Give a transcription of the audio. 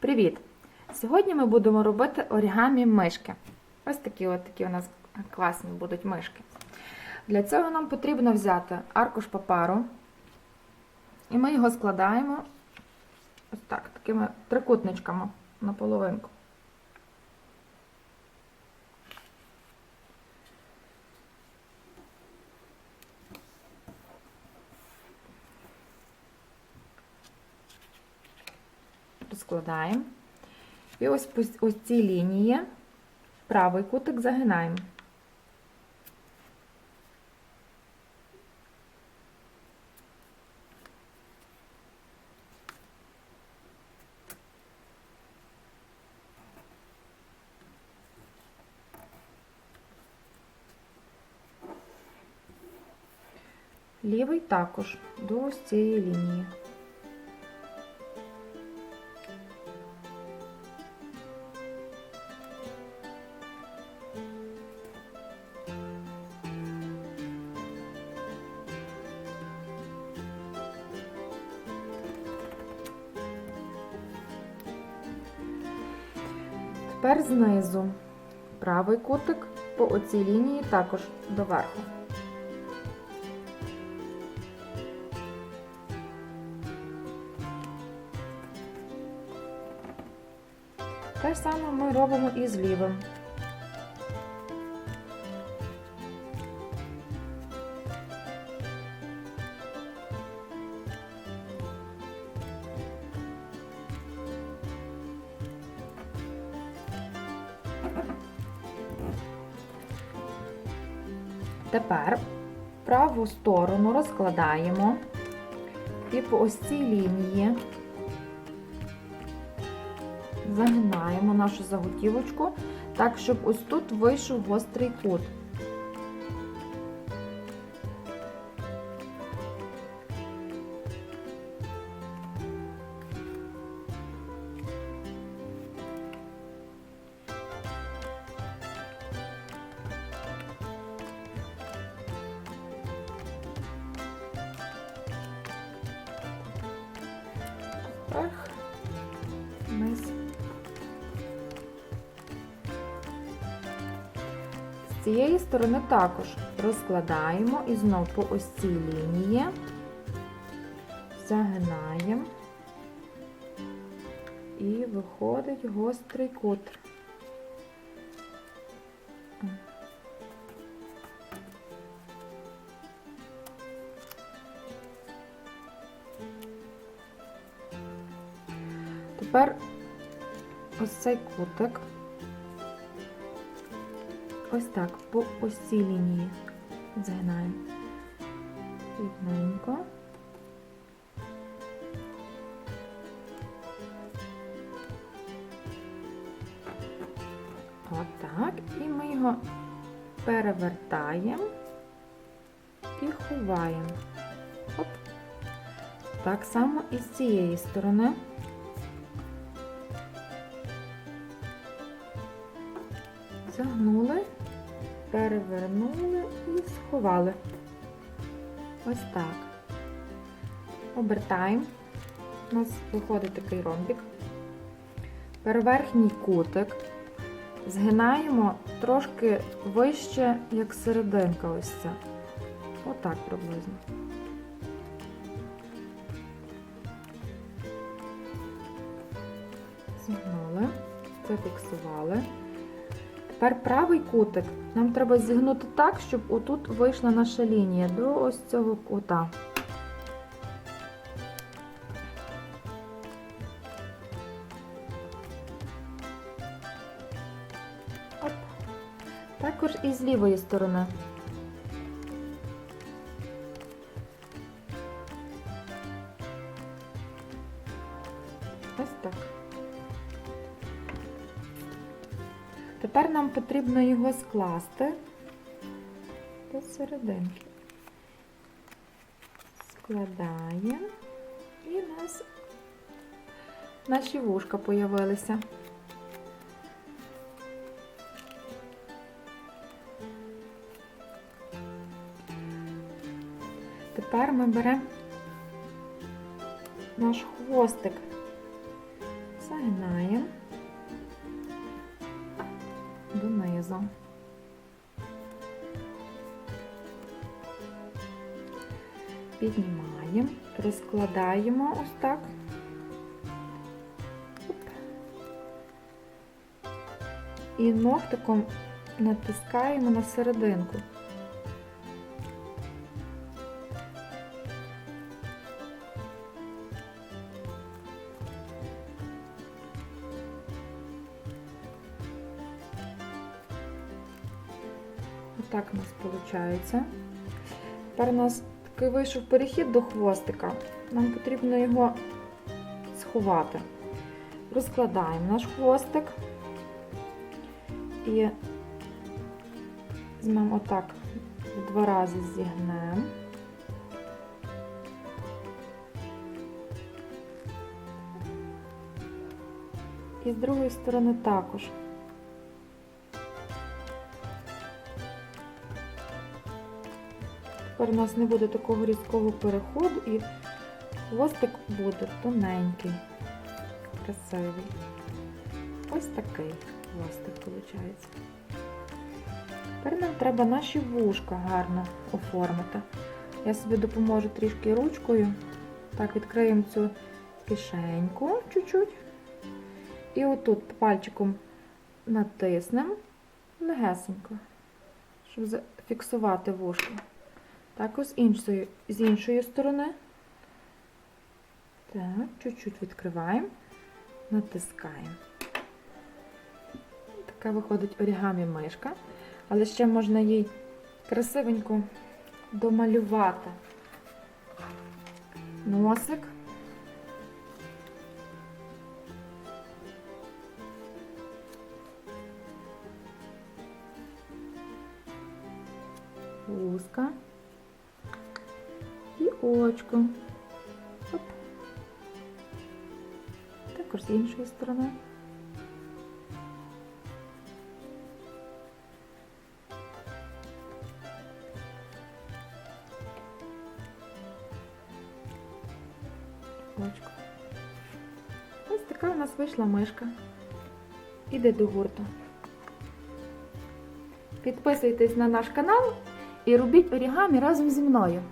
Привіт! Сьогодні ми будемо робити орігамі мишки. Ось такі от такі у нас класні будуть мишки. Для цього нам потрібно взяти аркуш паперу, і ми його складаємо ось так, такими трикутничками на половинку. Розкладаємо. І ось ось цій лінії правий кутик загинаємо. Лівий також до ось цієї лінії. Тепер знизу правий кутик по оцій лінії також доверху. Те ж саме ми робимо і з лівим. Тепер праву сторону розкладаємо і по ось цій лінії загинаємо нашу заготівочку так, щоб ось тут вийшов гострий кут. Вверх, вниз. З цієї сторони також розкладаємо і знов по ось цій лінії загинаємо і виходить гострий кут. Тепер ось цей кутик. Ось так, по ось цій лінії загинаємо рівненько. Отак. І ми його перевертаємо і ховаємо. Так само і з цієї сторони. Загнули, перевернули і сховали. Ось так. Обертаємо. У нас виходить такий ромбик. Переверхній кутик. Згинаємо трошки вище, як серединка ось ця. Отак приблизно. Зігнули, зафіксували. Тепер правий кутик нам треба зігнути так, щоб отут вийшла наша лінія до ось цього кута. Також і з лівої сторони. Потрібно його скласти до серединки. Складаємо і у нас наші вушка появилися. Тепер ми беремо наш хвостик, донизу. Піднімаємо, розкладаємо ось так. І ногтиком натискаємо на серединку. Отак у нас виходить. Тепер у нас такий вийшов перехід до хвостика. Нам потрібно його сховати. Розкладаємо наш хвостик і візьмемо отак два рази зігнемо. І з другої сторони також. Тепер у нас не буде такого різкого переходу і хвостик буде тоненький, красивий. Ось такий хвостик виходить. Тепер нам треба наші вушка гарно оформити. Я собі допоможу трішки ручкою. Так, відкриємо цю кишеньку чуть-чуть. І отут пальчиком натиснемо легесенько, щоб зафіксувати вушко. Також з іншої, з іншої сторони. Так, чуть-чуть відкриваємо, натискаємо. Така виходить орігамі мишка, але ще можна їй красивенько домалювати носик. Вузка і очко. Оп. Також з іншої сторони. Ось така у нас вийшла мишка. Іде до гурту. Підписуйтесь на наш канал і робіть орігамі разом зі мною.